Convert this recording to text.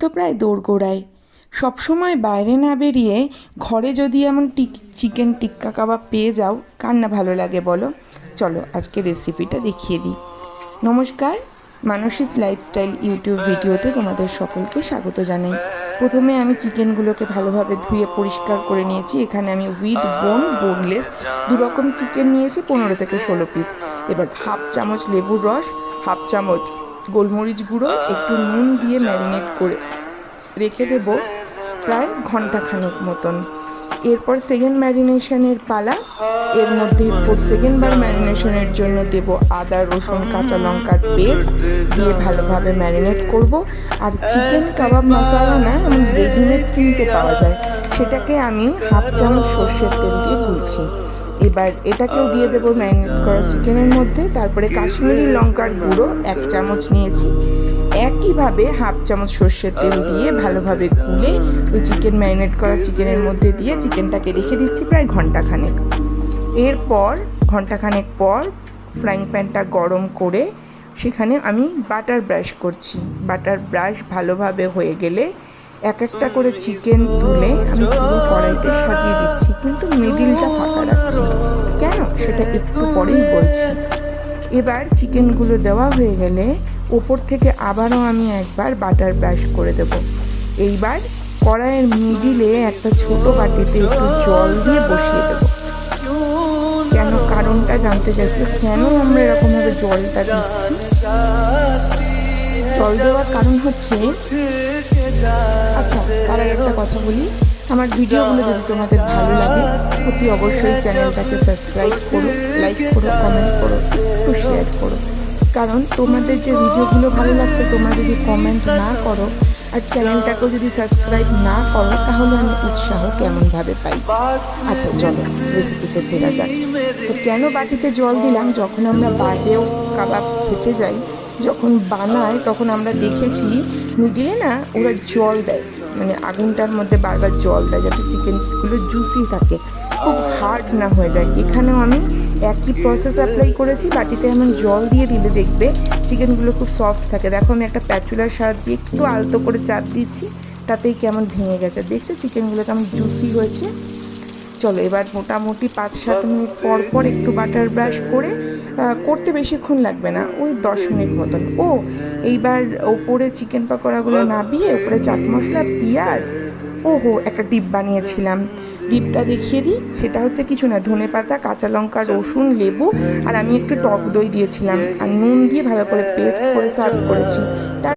তো প্রায় দোরগোড়ায়। সবসময় বাইরে না বেরিয়ে ঘরে যদি এমন টিক, চিকেন টিক্কা কাবাব পেয়ে যাও, কার না ভালো লাগে বলো? চলো আজকে রেসিপিটা দেখিয়ে দিই। নমস্কার, মানসিস লাইফস্টাইল ইউটিউব ভিডিওতে তোমাদের সকলকে স্বাগত জানাই। প্রথমে আমি চিকেনগুলোকে ভালোভাবে ধুয়ে পরিষ্কার করে নিয়েছি। এখানে আমি উইথ বোন বোনলেস দু রকম চিকেন নিয়েছি, পনেরো থেকে ষোলো পিস এবার হাফ চামচ লেবুর রস হাফ চামচ গোলমরিচ গুঁড়ো, একটু নুন দিয়ে ম্যারিনেট করে রেখে দেব প্রায় ঘন্টাখানেক মতন। এরপর সেকেন্ড ম্যারিনেশনের পালা, এর মধ্যে সেকেন্ডবার ম্যারিনেশনের জন্য দেব আদা, রসুন, কাঁচা লঙ্কার পেস্ট দিয়ে ভালোভাবে ম্যারিনেট করব। আর চিকেন কাবাব মশলা না এমন রেডিমেড কিনতে পাওয়া যায়, সেটাকে আমি হাফ চামচ সর্ষের তেল দিয়ে তুলছি এবার এটাকেও দিয়ে দেবো ম্যারিনেট করা চিকেনের মধ্যে। তারপরে কাশ্মীরি লঙ্কার গুঁড়ো এক চামচ নিয়েছি। একইভাবে হাফ চামচ সর্ষের তেল দিয়ে ভালোভাবে গুলে ওই চিকেন ম্যারিনেট করা চিকেনের মধ্যে দিয়ে চিকেনটাকে রেখে দিচ্ছি প্রায় ঘন্টাখানেক এরপর ঘন্টাখানেক পর ফ্রাইং প্যানটা গরম করে সেখানে আমি বাটার ব্রাশ করছি। বাটার ব্রাশ ভালোভাবে হয়ে গেলে এক একটা করে চিকেন তুলে আমি পুরো কড়াইতে সাজিয়ে দিচ্ছি, কিন্তু মিডিলটা ফাঁকা রাখছি। কেন? সেটা একটু পরেই বলছি। এবার চিকেনগুলো দেওয়া হয়ে গেলে ওপর থেকে আবারও আমি একবার বাটার ব্রাশ করে দেব। এইবার কড়াইয়ের মিডিলে একটা ছোট বাটিতে একটু জল দিয়ে বসিয়ে দেবো। কেন? কারণটা জানতে চাইছি? কেন আমরা এরকমভাবে জলটা দিচ্ছি? জল দেওয়ার কারণ হচ্ছে একটা কথা বলি। আমার ভিডিওগুলো যদি তোমাদের ভালো লাগে, অতি অবশ্যই চ্যানেলটাকে সাবস্ক্রাইব করো লাইক করো কমেন্ট করো, একটু শেয়ার করো। কারণ তোমাদের যে ভিডিওগুলো ভালো লাগছে, তোমরা যদি কমেন্ট না করো, আর চ্যানেলটাকেও যদি সাবস্ক্রাইব না করো, তাহলে আমি উৎসাহ কেমনভাবে পাই? আচ্ছা চলো রেসিপিতে ফেরা যাক। তো কেন বাটিতে জল দিলাম? যখন আমরা বাইরেও কাবাব খেতে যাই, যখন বানায়, তখন আমরা দেখেছি মিডিলে না ওরা জল দেয়। মানে আগুনটার মধ্যে বারবার জল দেয় যাতে চিকেনগুলো জুসি থাকে। খুব হার্ড না হয়ে যায়। এখানেও আমি একই প্রসেস অ্যাপ্লাই করেছি। বাটিতে এমন জল দিয়ে দিলে দেখবে চিকেনগুলো খুব সফট থাকে। দেখো, আমি একটা প্যাচুলার সাহায্যে একটু আলতো করে চাপ দিচ্ছি, তাতেই কেমন ভেঙে গেছে। দেখছ, চিকেনগুলো কেমন জুসি হয়েছে? চলো, এবার মোটামুটি পাঁচ সাত মিনিট পর পর একটু বাটার ব্রাশ করে করতে বেশিক্ষণ লাগবে না, ওই দশ মিনিট মতন। ও, এইবার ওপরে চিকেন পকোড়াগুলো নাবিয়ে, ওপরে চাট মশলা, পেঁয়াজ, ওহো, একটা ডিপ বানিয়েছিলাম। ডিপটা দেখিয়ে দিই, সেটা হচ্ছে কিছু না, ধনে পাতা, কাঁচা লঙ্কা, রসুন, লেবু, আর আমি একটু টক দই দিয়েছিলাম, আর নুন দিয়ে ভালো করে পেস্ট করে সার্ভ করেছি।